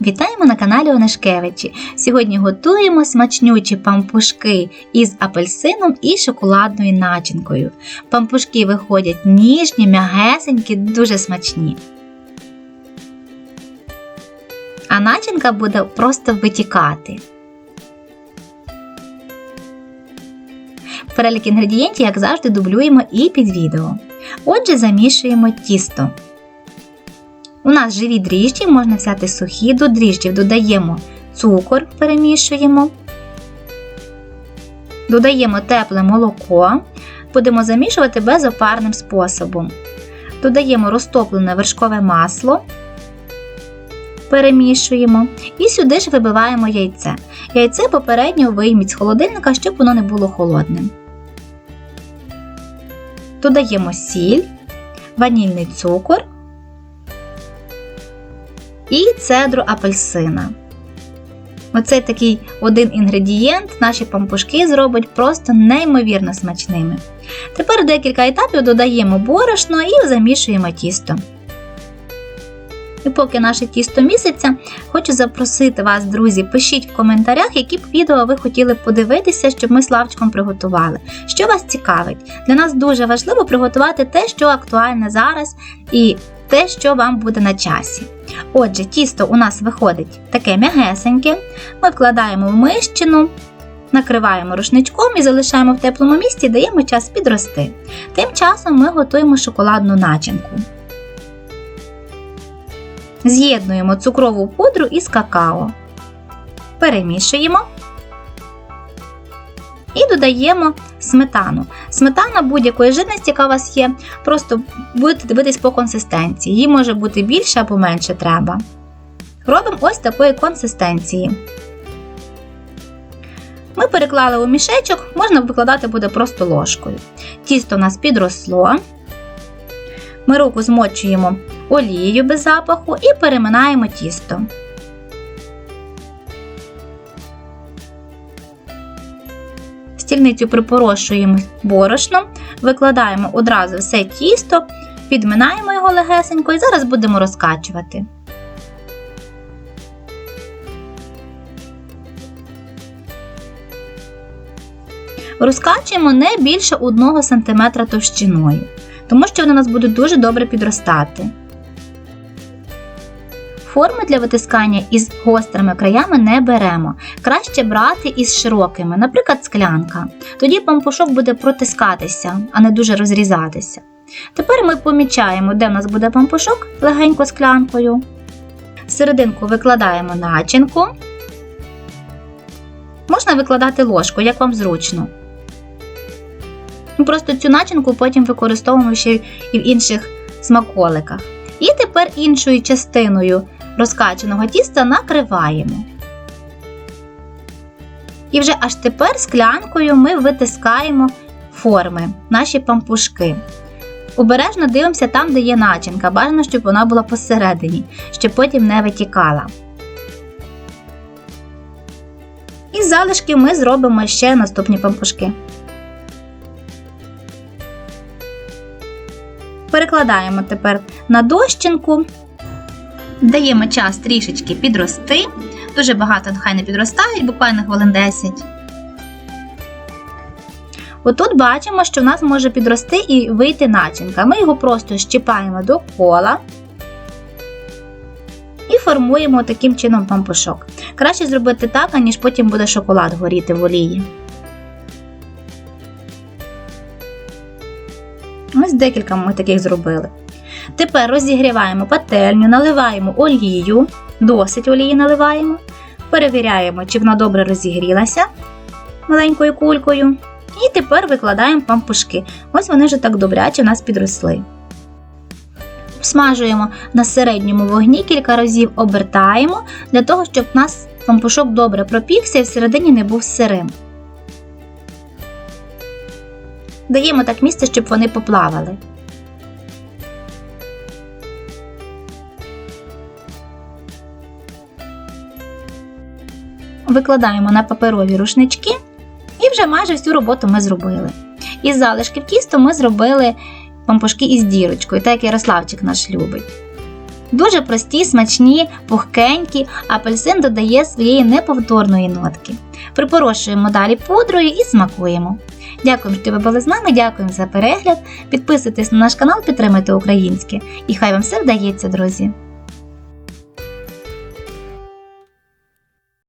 Вітаємо на каналі Онешкевичі. Сьогодні готуємо смачнючі пампушки із апельсином і шоколадною начинкою. Пампушки виходять ніжні, м'ягесенькі, дуже смачні. А начинка буде просто витікати. Перелік інгредієнтів, як завжди, дублюємо і під відео. Отже, замішуємо тісто. У нас живі дріжджі, можна взяти сухі, до дріжджів додаємо цукор, перемішуємо, додаємо тепле молоко, будемо замішувати безопарним способом. Додаємо розтоплене вершкове масло, перемішуємо і сюди ж вибиваємо яйце. Яйце попередньо вийміть з холодильника, щоб воно не було холодним. Додаємо сіль, ванільний цукор і цедру апельсина. Оцей такий один інгредієнт наші пампушки зробить просто неймовірно смачними. Тепер декілька етапів додаємо борошно і замішуємо тісто. І поки наше тісто місяця, хочу запросити вас, друзі, пишіть в коментарях, які б відео ви хотіли подивитися, щоб ми з Лавчиком приготували. Що вас цікавить? Для нас дуже важливо приготувати те, що актуальне зараз, і те, що вам буде на часі. Отже, тісто у нас виходить таке м'ягесеньке. Ми вкладаємо в мищину, накриваємо рушничком і залишаємо в теплому місці, даємо час підрости. Тим часом ми готуємо шоколадну начинку. З'єднуємо цукрову пудру із какао. Перемішуємо і додаємо сметану. Сметана будь-якої жирності, яка у вас є, просто будете дивитись по консистенції. Її може бути більше або менше треба. Робимо ось такої консистенції. Ми переклали у мішечок, можна викладати буде просто ложкою. Тісто у нас підросло. Ми руку змочуємо олією без запаху і переминаємо тісто. Стільницю припорошуємо борошном, викладаємо одразу все тісто, підминаємо його легесенько і зараз будемо розкачувати. Розкачуємо не більше 1 см товщиною, тому що вони у нас будуть дуже добре підростати. Форми для витискання із гострими краями не беремо. Краще брати із широкими, наприклад, склянка. Тоді пампушок буде протискатися, а не дуже розрізатися. Тепер ми помічаємо, де в нас буде пампушок легенько склянкою. В серединку викладаємо начинку. Можна викладати ложку, як вам зручно. Ми Просто цю начинку потім використовуємо ще і в інших смаколиках. І тепер іншою частиною розкачаного тіста накриваємо. І вже аж тепер склянкою ми витискаємо форми, наші пампушки. Обережно дивимося там, де є начинка. Бажано, щоб вона була посередині, щоб потім не витікала. Із залишків ми зробимо ще наступні пампушки. Перекладаємо тепер на дощинку. Даємо час трішечки підрости. Дуже багато нехай не підростають, буквально хвилин 10. Отут бачимо, що в нас може підрости і вийти начинка. Ми його просто щіпаємо до кола і формуємо таким чином пампушок. Краще зробити так, аніж потім буде шоколад горіти в олії. Ось декілька ми таких зробили. Тепер розігріваємо пательню, наливаємо олію, досить олії наливаємо, перевіряємо, чи вона добре розігрілася маленькою кулькою. І тепер викладаємо пампушки. Ось вони вже так добряче в нас підросли. Смажуємо на середньому вогні, кілька разів обертаємо, для того, щоб у нас пампушок добре пропікся і всередині не був сирим. Даємо так місце, щоб вони поплавали. Викладаємо на паперові рушнички і вже майже всю роботу ми зробили. Із залишків тісту ми зробили пампушки із дірочкою, так як Ярославчик наш любить. Дуже прості, смачні, пухкенькі, апельсин додає своєї неповторної нотки. Припорошуємо далі пудрою і смакуємо. Дякуємо, що ви були з нами, дякуємо за перегляд. Підписуйтесь на наш канал, підтримуйте українське. І хай вам все вдається, друзі!